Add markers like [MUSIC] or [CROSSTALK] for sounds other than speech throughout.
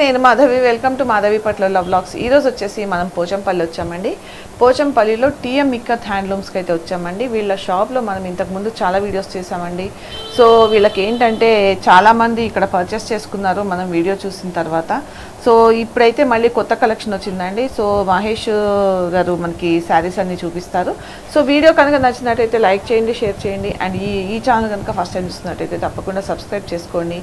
నేను Madhavi welcome to Madhavi పట్ల love blogs ఈ రోజు వచ్చేసి మనం పోచంపల్లి వచ్చామండి. పోచంపల్లిలో టీఎం మిక్కత్ హ్యాండ్లూమ్స్కి అయితే వచ్చామండి. వీళ్ళ షాప్లో మనం ఇంతకుముందు చాలా వీడియోస్ చేసామండి సో వీళ్ళకి ఏంటంటే చాలామంది ఇక్కడ పర్చేస్ చేసుకున్నారు. మనం వీడియో చూసిన తర్వాత. సో ఇప్పుడైతే మళ్ళీ కొత్త కలెక్షన్ వచ్చిందండి. సో మహేష్ గారు మనకి శారీస్ అన్ని చూపిస్తారు. సో వీడియో కనుక నచ్చినట్టయితే లైక్ చేయండి షేర్ చేయండి. అండ్ ఈ ఈ ఛానల్ కనుక ఫస్ట్ టైం చూస్తున్నట్టయితే తప్పకుండా సబ్స్క్రైబ్ చేసుకోండి.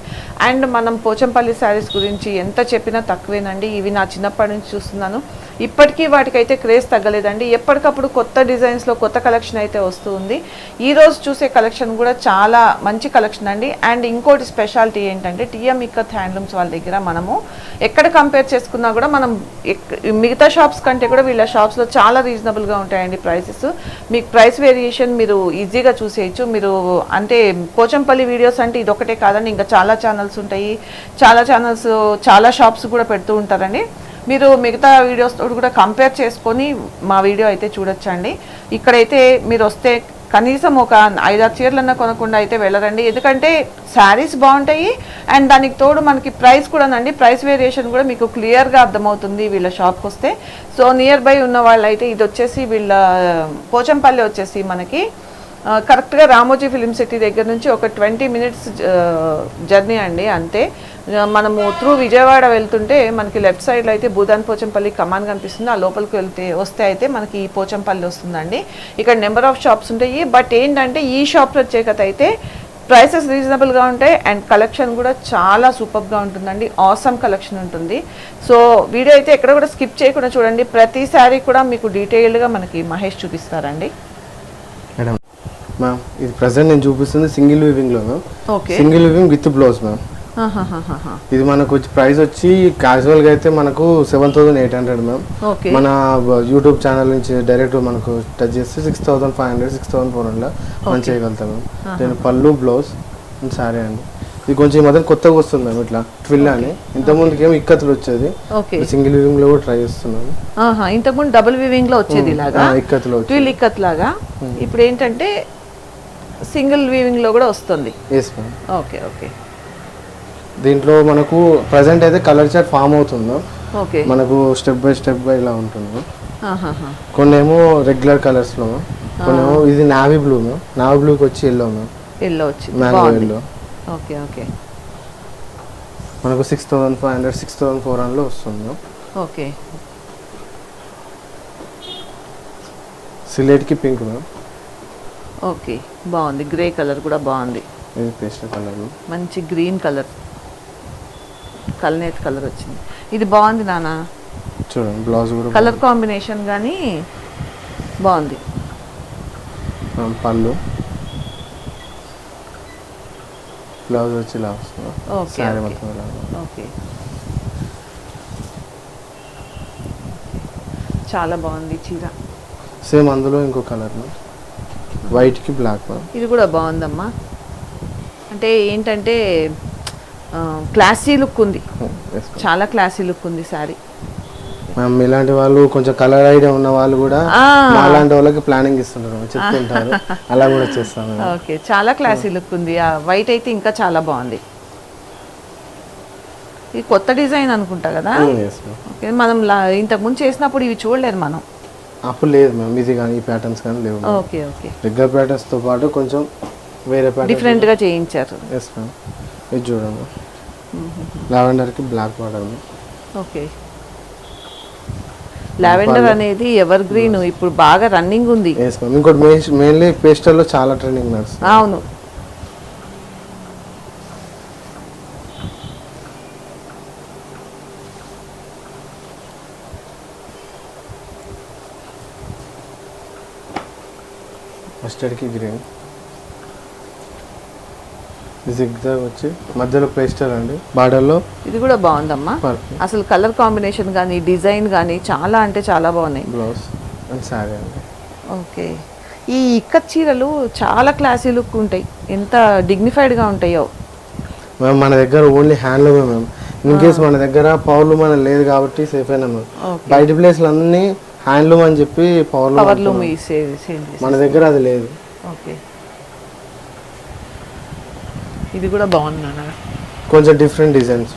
అండ్ మనం పోచంపల్లి శారీస్ గురించి ఎంత చెప్పినా తక్కువేనండి. ఇవి నా చిన్నప్పటి నుంచి చూస్తున్నాను. ఇప్పటికీ వాటికైతే క్రేజ్ తగ్గలేదండి. ఎప్పటికప్పుడు కొత్త డిజైన్స్లో కొత్త కలెక్షన్ అయితే వస్తూ ఉంది. ఈ రోజు చూసే కలెక్షన్ కూడా చాలా మంచి కలెక్షన్ అండి. అండ్ ఇంకోటి స్పెషాలిటీ ఏంటంటే టీఎం ఇక్కత్ హ్యాండ్లూమ్స్ వాళ్ళ దగ్గర మనము ఎక్కడ కంపేర్ చేసుకున్నా కూడా మనం మిగతా షాప్స్ కంటే కూడా వీళ్ళ షాప్స్లో చాలా రీజనబుల్గా ఉంటాయండి ప్రైసెస్ మీకు ప్రైస్ వేరియేషన్ మీరు ఈజీగా చూసేయచ్చు. మీరు అంటే పోచంపల్లి వీడియోస్ అంటే ఇది ఒకటే కాదండి. ఇంకా చాలా ఛానల్స్ ఉంటాయి. చాలా ఛానల్స్ చాలా షాప్స్ కూడా పెడుతూ ఉంటారండి. మీరు మిగతా వీడియోస్ కూడా కంపేర్ చేసుకొని మా వీడియో అయితే చూడొచ్చండి. ఇక్కడైతే మీరు వస్తే కనీసం ఒక ఐదారు చీరలన్నా కొనకుండా అయితే వెళ్ళరండి. ఎందుకంటే శారీస్ బాగుంటాయి అండ్ దానికి తోడు మనకి ప్రైస్ కూడానండి. ప్రైస్ వేరియేషన్ కూడా మీకు క్లియర్గా అర్థమవుతుంది వీళ్ళ షాప్కి వస్తే. సో నియర్ బై ఉన్న వాళ్ళు అయితే ఇది వచ్చేసి వీళ్ళ పోచంపల్లి వచ్చేసి మనకి కరెక్ట్గా రామోజీ ఫిలిం సిటీ దగ్గర నుంచి ఒక ట్వంటీ మినిట్స్ జర్నీ అండి. అంతే మనము త్రూ విజయవాడ వెళ్తుంటే మనకి లెఫ్ట్ సైడ్లో అయితే భూదాన్ పోచంపల్లి కమాన్ కనిపిస్తుంది. ఆ లోపలికి వెళ్తే వస్తే అయితే మనకి ఈ పోచంపల్లి వస్తుందండి. ఇక్కడ నెంబర్ ఆఫ్ షాప్స్ ఉంటాయి. బట్ ఏంటంటే ఈ షాప్ ప్రత్యేకత అయితే ప్రైసెస్ రీజనబుల్గా ఉంటాయి అండ్ కలెక్షన్ కూడా చాలా సూపర్గా ఉంటుందండి. ఆసమ్ కలెక్షన్ ఉంటుంది. సో వీడియో అయితే ఎక్కడ కూడా స్కిప్ చేయకుండా చూడండి. ప్రతిసారి కూడా మీకు డీటెయిల్డ్గా మనకి మహేష్ చూపిస్తారండి. మ్యామ్ ఇది ప్రజెంట్ నేను చూపిస్తుంది single వివింగ్లో ma'am okay single weaving with blouse ma'am. ఇది మనకు వచ్చి ప్రైస్ వచ్చి క్యాజువల్గా అయితే మనకు seven thousand eight hundred ma'am okay మన యూట్యూబ్ ఛానల్ నుంచి డైరెక్ట్ మనకు టచ్ చేస్తే six thousand five hundred six thousand four hundred మనం చేయగలుగుతాం మ్యామ్ నేను పళ్ళు బ్లౌజ్ సారీ అండి. ఇది కొంచెం ఈ మధ్య కొత్తగా వస్తుంది మ్యామ్ ఇట్లా ట్విల్ అని. ఇంత ముందుకి ఏమో ఇక్కత్తులు వచ్చేది. సింగిల్ వివింగ్లో కూడా ట్రై చేస్తున్నాను ఇంతకుముందు డబుల్ వివింగ్లో వచ్చేది ఇలాగా? ఆ, ఇక్కత్తులు ట్విల్ ఇక్కత్ లాగా ఇప్పుడు ఏంటంటే సింగిల్ వీవింగ్లో కూడా వస్తుంది. Okay okay. దీంట్లో మనకు ప్రజెంట్ అయితే కలర్ చార్ట్ ఫామ్ అవుతుందో ఓకే. మనకు స్టెప్ బై స్టెప్ బై ఇలా ఉంటుంది. కొన్ని ఏమో రెగ్యులర్ కలర్స్లో కొన్ని ఏమో ఇది నావీ బ్లూ నావీ బ్లూకి వచ్చి ఎల్లో ఎల్లో వచ్చింది మ్యాంగో ఎల్లో ఓకే ఓకే. మనకు six thousand five hundred six thousand four హండ్రెడ్లో వస్తుంది ఓకే. సిలేట్కి పింక్ మ్యామ్ ఓకే బాగుంది. గ్రే కలర్ కూడా బాగుంది. ఇది పేస్టల్ కలర్? మంచి గ్రీన్ కలర్. కల్నేత్ కలర్ వచ్చింది. ఇది బాగుంది నాన్న చూడండి బ్లౌజ్ కూడా కలర్ కాంబినేషన్ కానీ బాగుంది. పళ్ళు. బ్లౌజ్ వచ్చి ఇలా ఓకే ఓకే. చాలా బాగుంది చీర. సేమ్ అందులో ఇంకో కలర్. వైట్కి బ్లాక్ మ్యామ్ ఇది కూడా బాగుందమ్మా. అంటే ఏంటంటే క్లాసీ లుక్ ఉంది. చాలా క్లాసీ లుక్ ఉంది సారీ మ్యామ్ ఇలాంటి వాళ్ళు కొంచెం కలర్ ఐడియా ఉన్న వాళ్ళు కూడా ఆ. మా లాంటి వాళ్ళకి ప్లానింగ్ ఇస్తుంటారు. చెప్తుంటారు. [LAUGHS] అలా కూడా చేస్తాం మేము. ఓకే చాలా క్లాసీ లుక్ ఉంది. ఆ వైట్ అయితే ఇంకా చాలా బాగుంది. ఇది కొత్త డిజైన్ అనుకుంటా కదా? మనం ఇంతకుముందు చేసినప్పుడు ఇవి చూడలేదు మనం. అప్పుడు లేదు మ్యామ్ ఇది కానీ ఈ ప్యాటర్న్స్ కానీ లేవు ఓకే ఓకే. రెగ్యులర్ ప్యాటర్న్స్తో పాటు కొంచెం వేరే ప్యాటర్న్ డిఫరెంట్గా చేయించారు. ఎస్ మ్యామ్ ఇది చూడండి. లావెండర్కి బ్లాక్ బార్డర్ ఓకే. లావెండర్ అనేది ఎవర్ గ్రీన్ ఇప్పుడు బాగా రన్నింగ్ ఉంది. ఎస్ మ్యామ్ ఇంకోటి మెయిన్లీ పేస్టల్లో చాలా ట్రెండింగ్ నడుస్తుంది అవును. మస్టర్డ్కి గ్రీన్ జిగ్జాగ్ వచ్చి మధ్యలో పేస్టల్ అండి. బార్డర్లో ఇది కూడా బాగుందమ్మా. అసలు కలర్ కాంబినేషన్ కానీ డిజైన్ కానీ చాలా అంటే చాలా బాగున్నాయి. బ్లౌజ్ అండ్ శారీ అండి. ఓకే ఈ ఇక్కత్ చీరలు చాలా క్లాసీ లుక్ ఉంటాయి. ఎంత డిగ్నిఫైడ్గా ఉంటాయో. మ్యామ్ మన దగ్గర ఓన్లీ హ్యాండ్లూమే మ్యామ్ ఇన్ కేస్ మన దగ్గర పవర్లూమ్ అని లేదు కాబట్టి సేఫ్ అయినా ఓకే బయట ప్లేస్లు అన్నీ హ్యాండ్లూమ్ అని చెప్పి పవర్లూమ్ పవర్ లూమ్ మన దగ్గర అది లేదు. ఓకే. ఇది కూడా బాగుంది నాన్న. కొంచెం డిఫరెంట్ డిజైన్స్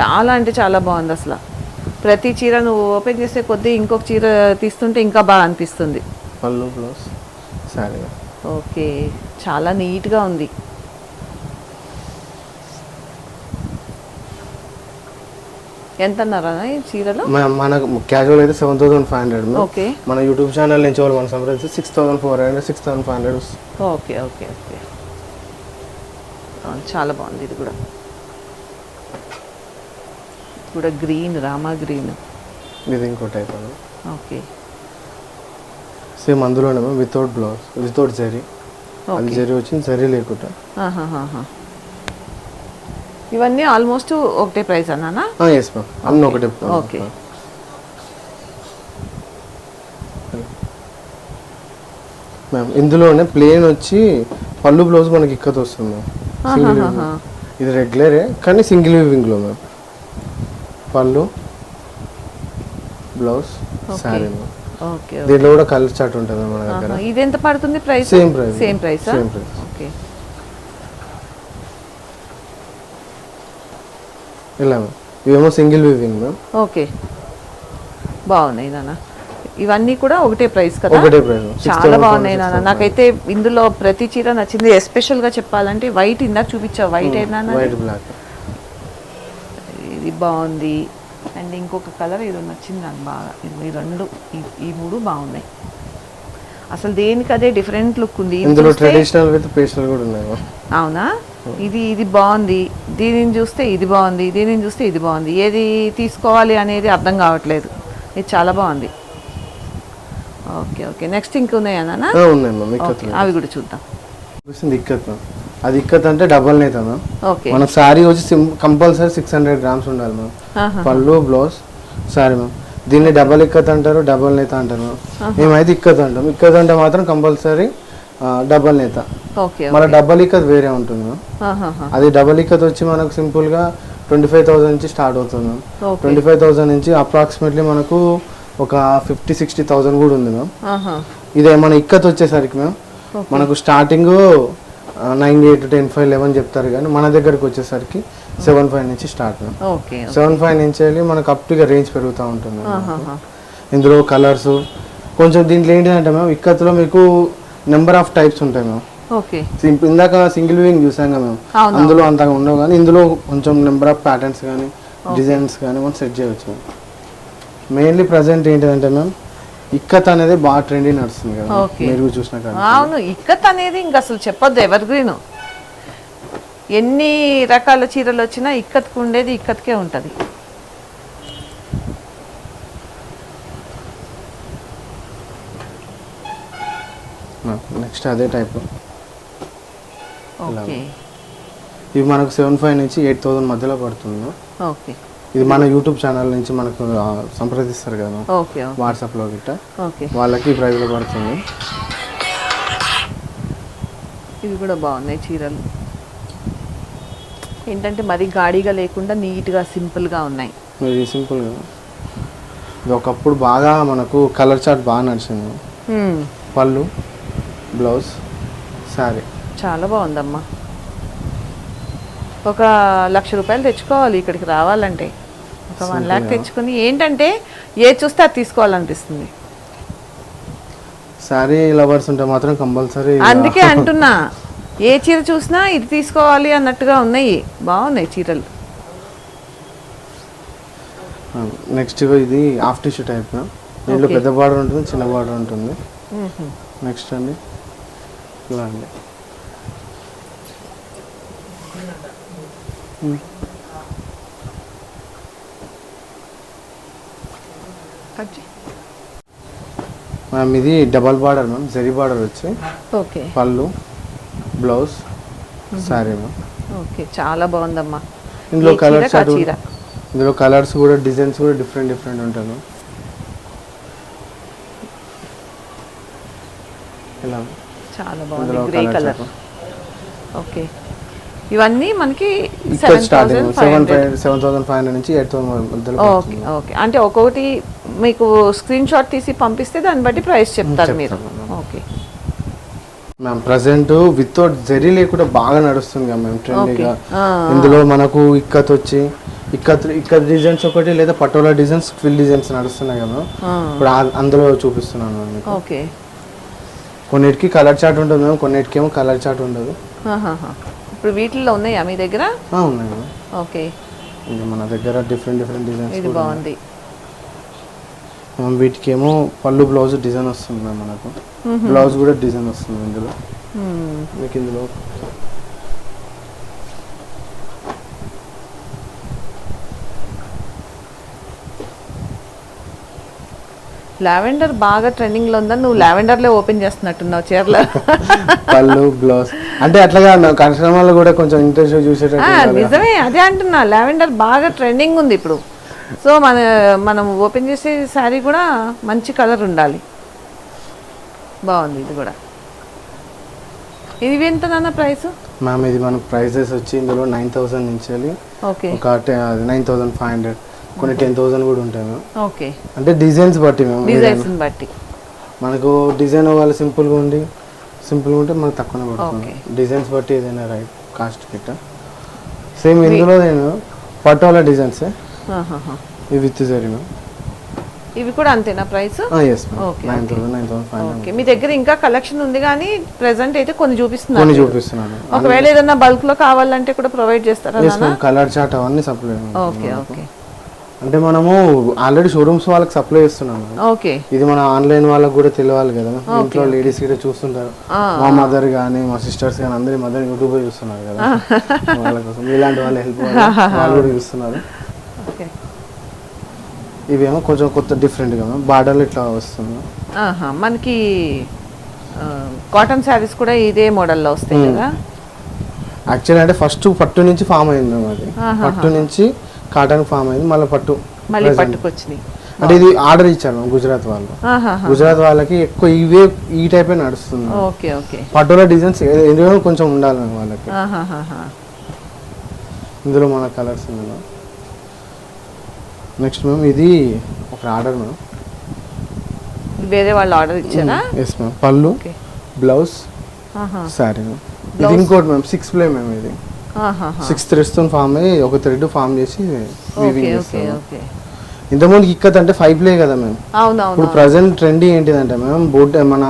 చాలా అంటే చాలా బాగుంది అసలు. ప్రతి చీర నువ్వు ఓపెన్ చేసే కొద్దీ ఇంకొక చీర తీస్తుంటే ఇంకా బాగా అనిపిస్తుంది. పళ్ళు బ్లౌజ్ ఓకే. చాలా నీట్గా ఉంది. ఎంత అన్నారా ఈ చీరలో? మనకు క్యాజువల్ అయితే seven thousand five hundred okay. మన యూట్యూబ్ ఛానల్ నుంచి వాళ్ళు మన సంప్రదించి six thousand four hundred six thousand five hundred okay okay okay. చాలా బాగుంది ఇది కూడా. ఇది కూడా గ్రీన్ రామా గ్రీన్. ఇది ఇంకో టైప్ ఓకే. సేమ్ అందులోనే వితౌట్ బ్లౌజ్ వితౌట్ జరీ అది జరీ వచ్చింది జరీ లేకుండా. ఇవన్నీ ఆల్మోస్ట్ ఒకటే ప్రైస్ అన్నానా ఎస్ మ్యామ్ అన్నీ ఒకటే ఓకే. మ్యామ్ ఇందులోనే ప్లేన్ వచ్చి పళ్ళు బ్లౌజ్ మనకి ఇక్కత వస్తుంది మ్యామ్. ఇది రెగ్యులరే కానీ single వివింగ్లో ma'am pallu blouse. Saree ma'am okay దీంట్లో కూడా కలర్ చార్ట్ ఉంటుంది మన దగ్గర. ఇది ఎంత పడుతుంది price Same price. Same price Same price. Okay ఇలా ఇవేమో సింగిల్ వివింగ్ మ్యామ్. ఓకే. బాగున్నాయి నాన్న. ఇవన్నీ కూడా ఒకటే ప్రైస్ కదా? ఒకటే ప్రైస్. చాలా బాగున్నాయి నాన్న. నాకైతే ఇందులో ప్రతి చీర నచ్చింది. ఎస్పెషల్గా చెప్పాలంటే వైట్ ఇందాక చూపించా వైట్ అయినా వైట్ బ్లాక్ ఇది బాగుంది. అండ్ ఇంకొక కలర్ ఇది నచ్చింది నాకు బాగా. ఇది ఈ రెండు ఈ- మూడు బాగున్నాయి. అసలు దేనికి అదే డిఫరెంట్ లుక్ ఉంది? ఇది ఇందులో ట్రెడిషనల్ విత్ పేస్టల్ కూడా ఉన్నాయి అవునా? ఇది ఇది బాగుంది. దీనిని చూస్తే ఇది బాగుంది. దీనిని చూస్తే ఇది బాగుంది. ఏది తీసుకోవాలి అనేది అర్థం కావట్లేదు. ఇది చాలా బాగుంది. Okay okay. నెక్స్ట్ ఇంక ఉన్నాయా నాన్న? ఉన్నాయి మ్యామ్. ఇక్కత్ ఓకే అవి కూడా చూద్దాం. చూపిస్తుంది ఇక్కత్ మ్యామ్. అది ఇక్కత్ అంటే డబల్ నేత మ్యామ్. ఓకే. మన శారీ వచ్చి కంపల్సరీ సిక్స్ హండ్రెడ్ గ్రామ్స్ ఉండాలి ma'am. Pallu blouse saree ma'am. దీన్ని డబల్ ఇక్కత్ అంటారు డబల్ నేత అంటారు మేమైతే ఇక్కత్ అంటాం. ఇక్కత్ అంటే మాత్రం కంపల్సరీ డబల్ నేత. మన డబల్ ఇక్కత్ వేరే ఉంటుంది. అది డబల్ ఇక్కత్ వచ్చి మనకు సింపుల్గా ట్వంటీ ఫైవ్ థౌసండ్ నుంచి స్టార్ట్ అవుతుంది మ్యామ్. ట్వంటీ ఫైవ్ థౌసండ్ నుంచి అప్రాక్సిమేట్లీ మనకు ఒక ఫిఫ్టీ సిక్స్టీ థౌసండ్ కూడా ఉంది మ్యామ్. ఇదే మన ఇక్కత్ వచ్చేసరికి మ్యామ్. మనకు starting nine eight ten five eleven చెప్తారు కానీ మన దగ్గరికి వచ్చేసరికి సెవెన్ ఫైవ్ నుంచి స్టార్ట్ మ్యామ్. సెవెన్ ఫైవ్ నుంచి వెళ్ళి మనకు అప్ టు రేంజ్ పెరుగుతూ ఉంటుంది. ఇందులో కలర్స్ కొంచెం దీంట్లో ఏంటంటే మ్యామ్ ఇక్కత్లో మీకు నెంబర్ ఆఫ్ టైప్స్ ఉంటాయి మ్యామ్ ఓకే ఇందాక సింగిల్ వింగ్ చూసాం కదా అవును. అందులో అంతగా ఉండవు కానీ ఇందులో కొంచెం నెంబర్ ఆఫ్ ప్యాటర్న్స్ కానీ డిజైన్స్ కానీ మనం సెట్ చేయవచ్చు మెయిన్లీ ప్రజెంట్ ఏంటంటే మ్యామ్ ఇక్కత్ అనేది బాగా ట్రెండీ నడుస్తుంది కదా. మీరు చూసిన అవును ఇక్కత్ అనేది ఇంక అసలు చెప్పొద్దు ఎవర్ గ్రీన్ ఎన్ని రకాల చీరలు వచ్చినా ఇక్కత్కు ఉండేది ఇక్కత్కే ఉంటుంది. నెక్స్ట్ అదే టైప్. ఓకే. ఇవి మనకు సెవెన్ ఫైవ్ నుంచి ఎయిట్ థౌసండ్ మధ్యలో పడుతుంది. ఓకే. ఇది మన యూట్యూబ్ ఛానల్ నుంచి మనకు సంప్రదిస్తారు కదా వాట్సాప్లో గిట్ట. ఓకే. వాళ్ళకి ఈ ప్రైస్లో పడుతుంది. ఇవి కూడా బాగున్నాయి చీరలు. ఏంటంటే మరీ గాడిగా లేకుండా నీట్గా సింపుల్గా ఉన్నాయి. ఇది సింపుల్గా ఇది ఒకప్పుడు బాగా మనకు కలర్ చార్ట్ బాగా నడిచింది. పళ్ళు. బ్లౌజ్ శారీ చాలా బాగుందమ్మా. ఒక లక్ష రూపాయలు తెచ్చుకోవాలి ఇక్కడికి రావాలంటే. ఒక వన్ ల్యాక్ తెచ్చుకొని ఏంటంటే ఏ చూస్తే అది తీసుకోవాలనిపిస్తుంది. శారీ లవర్స్ ఉంటే మాత్రం కంపల్సరీ అందుకే [LAUGHS] అంటున్నా. ఏ చీర చూసినా ఇది తీసుకోవాలి అన్నట్టుగా ఉన్నాయి. బాగున్నాయి చీరలు. నెక్స్ట్ ఇది హాఫ్ టిష్యూ టైప్. దీంట్లో. పెద్ద బార్డర్ ఉంటుంది చిన్న బార్డర్ ఉంటుంది. నెక్స్ట్ అండి. ఇలా అండి. మ్యామ్ ఇది double border ma'am zari border వచ్చి okay. Pallu blouse saree ma'am. Okay చాలా బాగుందమ్మా. ఇందులో కలర్స్ ఇందులో కలర్స్ కూడా డిజైన్స్ కూడా డిఫరెంట్ డిఫరెంట్ ఉంటాయి మ్యామ్ ఇలా చాలా ఇందులో బాగుంది. గ్రే కలర్ ఓకే ఇవన్నీ మనకి seven starting seven thousand five hundred నుంచి ఎయిట్ థౌసండ్ ఓకే ఓకే అంటే ఒక్కొక్కటి మీకు స్క్రీన్ షాట్ తీసి పంపిస్తే దాన్ని బట్టి ప్రైస్ చెప్తారు మీరు. Okay ma'am present without zari లేకుండా బాగా నడుస్తుంది కదా మ్యామ్ ట్రెండీగా ఇందులో మనకు ఇక్కత్ వచ్చి ఇక్కత్ ఇక్కత్ డిజైన్స్ ఒకటి లేదా పటోలా డిజైన్స్ ట్విల్ డిజైన్స్ నడుస్తున్నాయి కదా ఇప్పుడు అందులో చూపిస్తున్నాను ఓకే కొన్నిటికి కలర్ చార్ట్ ఉంటుంది మ్యామ్ కొన్నిటికి ఏమో కలర్ చార్ట్ ఉండదు. ఇప్పుడు వీటిల్లో ఉన్నాయా మీ దగ్గర? ఉన్నాయి ఓకే. ఇది మన దగ్గర డిఫరెంట్ డిఫరెంట్ డిజైన్స్ ఇది బాగుంది. వీటికి ఏమో పళ్ళు బ్లౌజ్ డిజైన్ వస్తుంది మనకు. బ్లౌజ్ కూడా డిజైన్ వస్తుంది ఇందులో. మీకు ఇందులో లావెండర్ బాగా ట్రెండింగ్లో ఉందని నువ్వు లావెండర్లో ఓపెన్ చేస్తున్నట్టున్నావు చీరలు. పళ్ళు బ్లౌజ్. అంటే అట్లాగా కస్టమర్లు కూడా కొంచెం ఇంట్రెస్ట్ చూసేటట్టు. నిజమే అదే అంటున్నా. లావెండర్ బాగా ట్రెండింగ్ ఉంది ఇప్పుడు. సో మన మనం ఓపెన్ చేసే శారీ కూడా మంచి కలర్ ఉండాలి. బాగుంది ఇది కూడా. ఇది ఎంత నాన్న ప్రైస్? మ్యామ్ ఇది మన ప్రైజెస్ వచ్చి ఇందులో నైన్ థౌసండ్ నుంచి ఒక నైన్ థౌసండ్ ఫైవ్ హండ్రెడ్. కొన్ని టెన్ థౌసండ్ కూడా ఉంటాయి మ్యామ్ ఓకే. అంటే డిజైన్స్ బట్టి మేము డిజైన్స్ బట్టి. మనకు డిజైన్ వాళ్ళు సింపుల్గా ఉండి సింపుల్గా ఉంటే మనకు తక్కువనే పడుతుంది. డిజైన్స్ బట్టి ఏదైనా రైట్ కాస్ట్ గిట్ట. సేమ్ ఇందులో నేను పటోలా డిజైన్స్. ఇవి విత్ జరీ మ్యామ్ ఇవి కూడా అంతేనా ప్రైస్? ఓకే మీ దగ్గర ఇంకా కలెక్షన్ ఉంది కానీ ప్రెసెంట్ అయితే కొన్ని చూపిస్తున్నారు. కొన్ని చూపిస్తున్నాను ఒకవేళ ఏదైనా బల్క్లో కావాలంటే కూడా ప్రొవైడ్ చేస్తారా కలర్ చార్ట్ అవన్నీ సప్లై ఓకే ఓకే. అంటే మనము ఆల్రెడీ షోరూమ్స్ వాళ్ళకి సప్లై చేస్తున్నాము ఓకే. ఇది మన ఆన్లైన్ వాళ్ళకి కూడా తెలియాలి కదా. ఇంట్లో లేడీస్ కూడా చూస్తుంటారు. మా మదర్ కానీ మా సిస్టర్స్ కానీ అందరి మదర్ యూట్యూబ్ చూస్తున్నారు కదా. వాళ్ళ కోసం ఇలాంటి వాళ్ళు హెల్ప్ వాళ్ళు కూడా చూస్తున్నారు. ఇవేమో కొంచెం కొత్త డిఫరెంట్ కదా బార్డర్లు ఇట్లా వస్తుంది మనకి కాటన్ శారీస్ కూడా ఇదే మోడల్లో వస్తాయి కదా. యాక్చువల్లీ అంటే ఫస్ట్ పట్టు నుంచి ఫామ్ అయింది అది పట్టు నుంచి కాటన్ ఫామ్ అయింది మళ్ళీ పట్టు మళ్ళీ పట్టుకొచ్చినాయి. అంటే ఇది ఆర్డర్ ఇచ్చారు మేము గుజరాత్ వాళ్ళు. గుజరాత్ వాళ్ళకి ఎక్కువ ఇవే ఈ టైపే నడుస్తుంది. Okay okay. పట్టులో డిజైన్స్ ఎందుకంటే కొంచెం ఉండాలి వాళ్ళకి. ఇందులో మన కలర్స్ ఇందులో నెక్స్ట్ మ్యామ్ ఇది ఒక ఆర్డర్ మ్యామ్ వేరే వాళ్ళు ఆర్డర్ ఇచ్చారా? Yes ma'am pallu blouse. Saree ma'am ఇది ఇంకోటి మ్యామ్ సిక్స్ ప్లే మ్యామ్ ఇది. సిక్స్ థ్రెడ్స్తో ఫామ్ అయ్యి ఒక థ్రెడ్ ఫామ్ చేసి వీవింగ్ ఓకే చేస్తాం ఓకే ఇంతకుముందు ఇక్కత్ అంటే ఫైవ్ ప్లే కదా అవునవును ఇప్పుడు ప్రజెంట్ ట్రెండీ ఏంటిదంటే మ్యామ్ బోట్ మన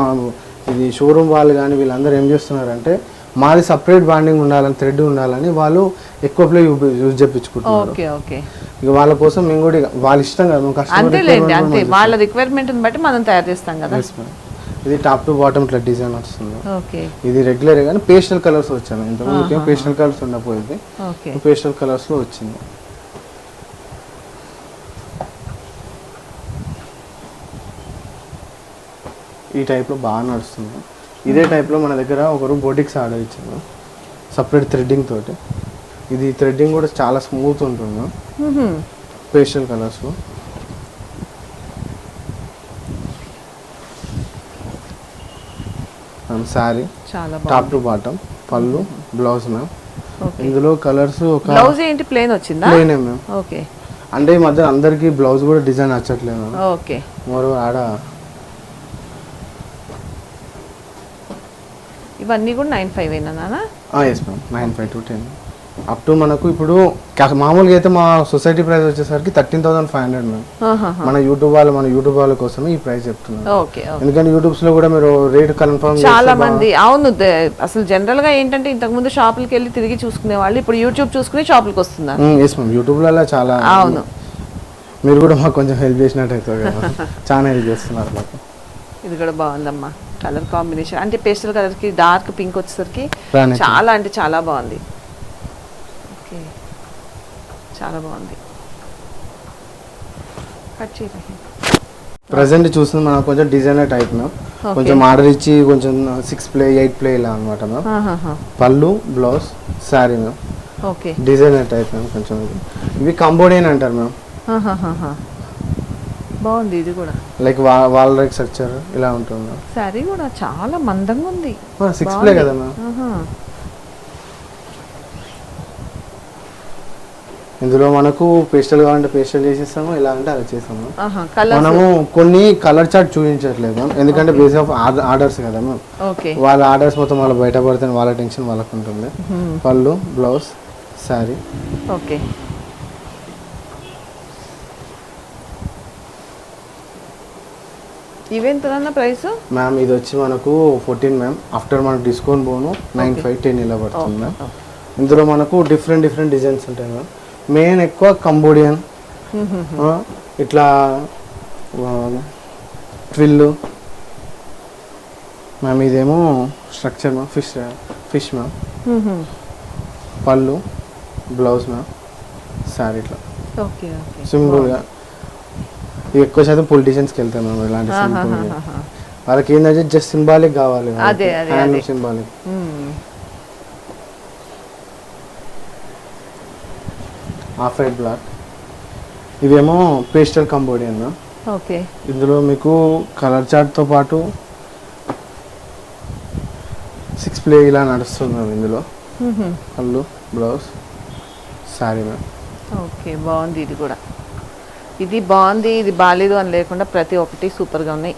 ఇది షోరూమ్ వాళ్ళు కానీ వీళ్ళందరూ ఏం చేస్తున్నారంటే మాది సపరేట్ బాండింగ్ ఉండాలని థ్రెడ్ ఉండాలని వాళ్ళు ఎక్కువ ప్లే యూజ్ చేయించుకుంటున్నారు ఓకే ఓకే. ఇక వాళ్ళ కోసం మేము కూడా వాళ్ళ ఇష్టం కదా మేము అంతే. వాళ్ళ రిక్వైర్మెంట్ బట్టి మనం తయారు చేస్తాం కదా. ఇది టాప్ టు బాటమ్ ఇట్లా డిజైన్ వస్తుంది. ఓకే. ఇది రెగ్యులర్ కానీ పేస్టల్ కలర్స్ వచ్చాను. ఇంతకుముందుకే పేస్టల్ కలర్స్ ఉండకపోయింది పేస్టల్ కలర్స్లో వచ్చింది. ఈ type లో బాగా నడుస్తుంది. ఇదే type లో మన దగ్గర ఒకరు బోటిక్స్ ఆర్డర్ ఇచ్చాను సపరేట్ థ్రెడ్డింగ్ తోటి. ఇది థ్రెడ్డింగ్ కూడా చాలా స్మూత్ ఉంటుంది. మ్హూ. పేస్టల్ కలర్స్లో శారీ చాలా టాప్ టు బాటమ్ పళ్ళు బ్లౌజ్ మ్యామ్ ఇందులో కలర్స్ ఒక బ్లౌజ్ ఏంటి? ప్లేన్ వచ్చిందా? ప్లేనే మ్యామ్ ఓకే. అంటే ఈ మధ్య అందరికి బ్లౌజ్ కూడా డిజైన్ నచ్చట్లేదు మ్యామ్ ఓకే. మరో ఆడ ఇవన్నీ కూడా నైన్ ఫైవ్ అయినా yes ma'am nine five to ten up to మనకు ఇప్పుడు మామూలుగా అయితే మా సొసైటీ ప్రైస్ వచ్చేసరికి thirteen thousand five hundred ma'am. మన యూట్యూబ్ వాళ్ళు మన యూట్యూబ్ వాళ్ళ కోసమే ఈ ప్రైస్ ఓకే ఎందుకంటే యూట్యూబ్స్లో కూడా మీరు రేట్ కన్ఫర్మ్ చాలా మంది అవును అసలు జనరల్గా ఏంటంటే ఇంతకు ముందు షాపులకి వెళ్ళి తిరిగి చూసుకునే వాళ్ళు ఇప్పుడు యూట్యూబ్ చూసుకుని షాపులకి వస్తున్నారు. ఎస్ మ్యామ్ యూట్యూబ్లలో చాలా అవును. మీరు కూడా మాకు కొంచెం హెల్ప్ చేసినట్టు అవుతుంది [LAUGHS] చాలా హెల్ప్ చేస్తున్నారు మాకు. ఇది కూడా బాగుందమ్మా. కలర్ కాంబినేషన్ అంటే పేస్టల్ కలర్కి డార్క్ పింక్ వచ్చేసరికి చాలా అంటే చాలా బాగుంది. ఓకే. చాలా బాగుంది. కట్ చేయండి ప్రజెంట్ చూస్తుంది మనం కొంచెం డిజైనర్ టైప్ మ్యామ్. కొంచెం ఆర్డర్ ఇచ్చి కొంచెం సిక్స్ ప్లే ఎయిట్ ప్లే ఇలా అనమాట ma'am. Pallu blouse sari ma'am. Okay. Designer type ma'am కొంచెం. ఇది ఇవి కంబోడియన్ అంటారు మ్యామ్. బాగుంది ఇది కూడా. లైక్ వాల్ రైక్ స్ట్రక్చర్ ఇలా ఉంటుంది శారీ కూడా చాలా మందంగా ఉంది. Six ply. కదా మ్యామ్. ఇందులో మనకు పేస్టల్ కావాలంటే పేస్టల్ చేసేస్తాము ఇలా అంటే అలా చేస్తాము. మనము కొన్ని కలర్ చార్ట్ చూపించట్లేదు ఎందుకంటే బేస్ ఆఫ్ ఆర్డర్స్ కదా మ్యామ్ ఓకే. వాళ్ళ ఆర్డర్స్ మొత్తం వాళ్ళ బయట పడితే వాళ్ళ టెన్షన్ వాళ్ళకు ఉంటుంది. Pallu blouse sari okay. ఇవెంతదన్న price ma'am ఇది వచ్చి మనకు ఫోర్టీన్ మ్యామ్ ఆఫ్టర్ మనకు డిస్కౌంట్ పోను నైన్ ఫైవ్ టెన్ ఇలా పడుతుంది మ్యామ్ ఇందులో మనకు డిఫరెంట్ డిఫరెంట్ డిజైన్స్ ఉంటాయి మ్యామ్ మెయిన్ ఎక్కువ కంబోడియన్. ఇట్లా ట్విల్ మ్యామ్ ఇదేమో structure ma'am fish fish ma'am. Pallu blouse ma'am sari ఇట్లా. సింపుల్గా ఎక్కువ శాతం పొలిటీషియన్స్కి వెళ్తాం మ్యామ్ ఇలాంటి సింపుల్ వాళ్ళకి ఏంటంటే జస్ట్ సింబాలిక్ కావాలి అదే. Symbolic half white black. ఇవేమో పేస్టల్ కంబోడియన్ ఓకే. ఇందులో మీకు కలర్ చార్ట్తో పాటు సిక్స్ ప్లే ఇలా నడుస్తుంది మ్యామ్ ఇందులో. పళ్ళు బ్లౌజ్ శారీ మ్యామ్. ఓకే బాగుంది ఇది కూడా. ఇది బాగుంది ఇది బాగాలేదు అని లేకుండా ప్రతి ఒక్కటి సూపర్గా ఉన్నాయి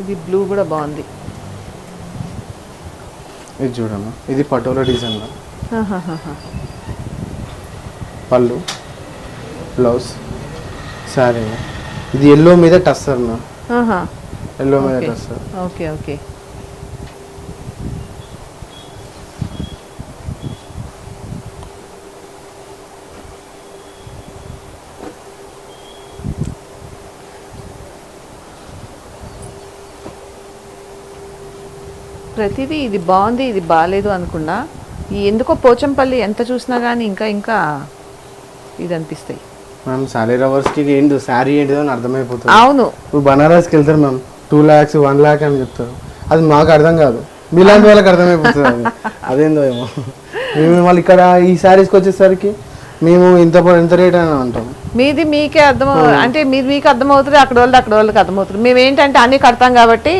ఇది బ్లూ కూడా బాగుంది. ఇది చూడమ్మా. ఇది పటోలా డిజైన్. పళ్ళు బ్లౌజ్ శారీ. ఇది ఎల్లో మీద టస్సర్. ఎల్లో మీద. టస్సర్. Okay okay. ప్రతిదీ ఇది బాగుంది ఇది బాగాలేదు అనుకున్నా ఈ ఎందుకో పోచంపల్లి ఎంత చూసినా కానీ ఇంకా ఇంకా ఇది అనిపిస్తాయి మ్యామ్ శారీ రవర్స్కి ఏంటి శారీ ఏంటిదో అని అర్థమైపోతుంది. అవును. ఇప్పుడు బనారస్కి వెళ్తారు ma'am two lakhs one lakh అని చెప్తారు. అది మాకు అర్థం కాదు. మీలాంటి వాళ్ళకి అర్థమైపోతుంది అది. అదేందో ఏమో. మేము మళ్ళీ ఇక్కడ ఈ శారీస్కి వచ్చేసరికి మేము ఇంత ఇంత రేట్ అని అంటాం. మీది మీకే అర్థం అంటే మీది మీకు అర్థమవుతుంది అక్కడ వాళ్ళది అక్కడ వాళ్ళకి అర్థమవుతుంది. మేము ఏంటంటే అన్ని కడతాం కాబట్టి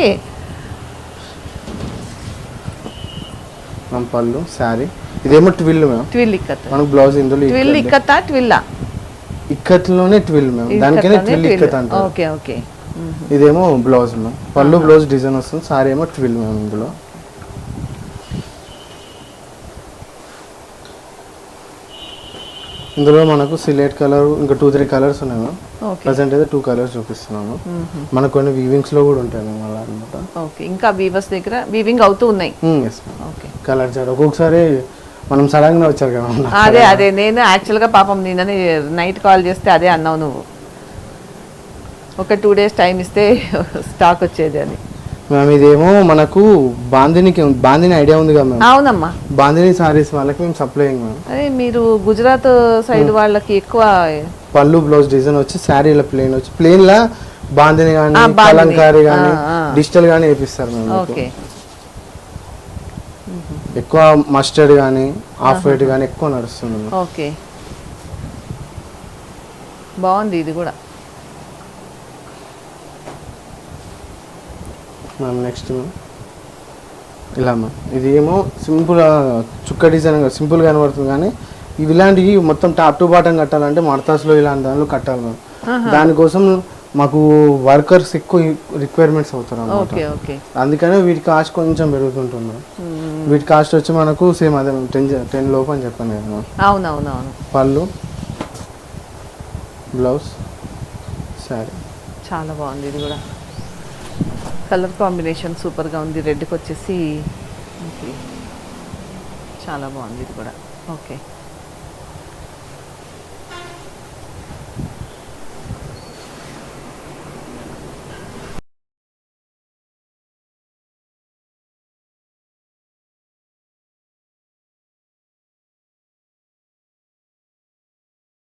మన పళ్ళు శారీ. ఇదేమో ట్విల్ మ్యామ్ ట్విల్ ఇక్కత్. మనకు బ్లౌజ్ ఇందులో ట్విల్ ఇక్కత్. ట్విల్లా ఇక్కత్లోనే ట్విల్ మ్యామ్ దానికనే ట్విల్ ఇక్కత్ అంటారు. Okay okay. ఇదేమో blouse ma'am pallu blouse design వస్తుంది సారీ ఏమో ట్విల్ మ్యామ్ ఇందులో. ఇందులో మనకు సిలేట్ కలర్ ఇంకా టూ త్రీ కలర్స్ ఉన్నాయి మ్యామ్ ప్రజెంట్ అయితే టూ కలర్స్ చూపిస్తున్నాము మనకు కొన్ని వీవింగ్స్లో కూడా ఉంటాయి మ్యామ్ అలా అనమాట ఓకే ఇంకా వీవర్స్ దగ్గర వీవింగ్ అవుతూ ఉన్నాయి. ఓకే కలర్ చాట్ ఒక్కొక్కసారి మనం సడన్గా వచ్చారు కదా. అదే [LAUGHS] అదే. నేను యాక్చువల్గా పాపం నిన్ననే నైట్ కాల్ చేస్తే అదే అన్నావు నువ్వు. ఒక టూ డేస్ టైం ఇస్తే [LAUGHS] స్టాక్ వచ్చేది అని. మ్యామ్ ఇదేమో మనకు బాందినికి బాందిని ఐడియా ఉంది కదా మ్యామ్ అవునమ్మా బాందిని సారీస్ వాళ్ళకి మేము సప్లైయింగ్ మ్యామ్ అదే మీరు గుజరాత్ సైడ్ వాళ్ళకి ఎక్కువ పళ్ళు బ్లౌజ్ డిజైన్ వచ్చి శారీ ఇలా ప్లేన్ వచ్చి ప్లేన్ లా బాందిని కానీ. కలంకారీ కానీ. డిజిటల్ కానీ వేపిస్తారు మేము. ఓకే ఎక్కువ మస్టర్డ్ కానీ ఆఫ్ వైట్ కానీ ఎక్కువ నడుస్తుంది. ఓకే బాగుంది ఇది కూడా మ్యామ్ నెక్స్ట్ ఇలా మ్యామ్ ఇది ఏమో సింపుల్ చుక్క డిజైన్ సింపుల్ కనబడుతుంది కానీ ఇవి ఇలాంటివి మొత్తం టాప్ టు బాటం కట్టాలంటే మడతాస్లో ఇలాంటి దానిలో కట్టాలి మ్యామ్ దానికోసం మాకు వర్కర్స్ ఎక్కువ రిక్వైర్మెంట్స్ అవుతారు ఓకే అందుకనే వీటి కాస్ట్ కొంచెం పెరుగుతుంటుంది. వీటి కాస్ట్ వచ్చి మనకు సేమ్ అదే టెన్ టెన్ లోపు అని చెప్పాను కదా. అవునవునవును. పళ్ళు బ్లౌజ్ శారీ. చాలా బాగుంది ఇది కూడా. కలర్ కాంబినేషన్ సూపర్గా ఉంది. రెడ్కి వచ్చేసి చాలా బాగుంది ఇది కూడా. ఓకే.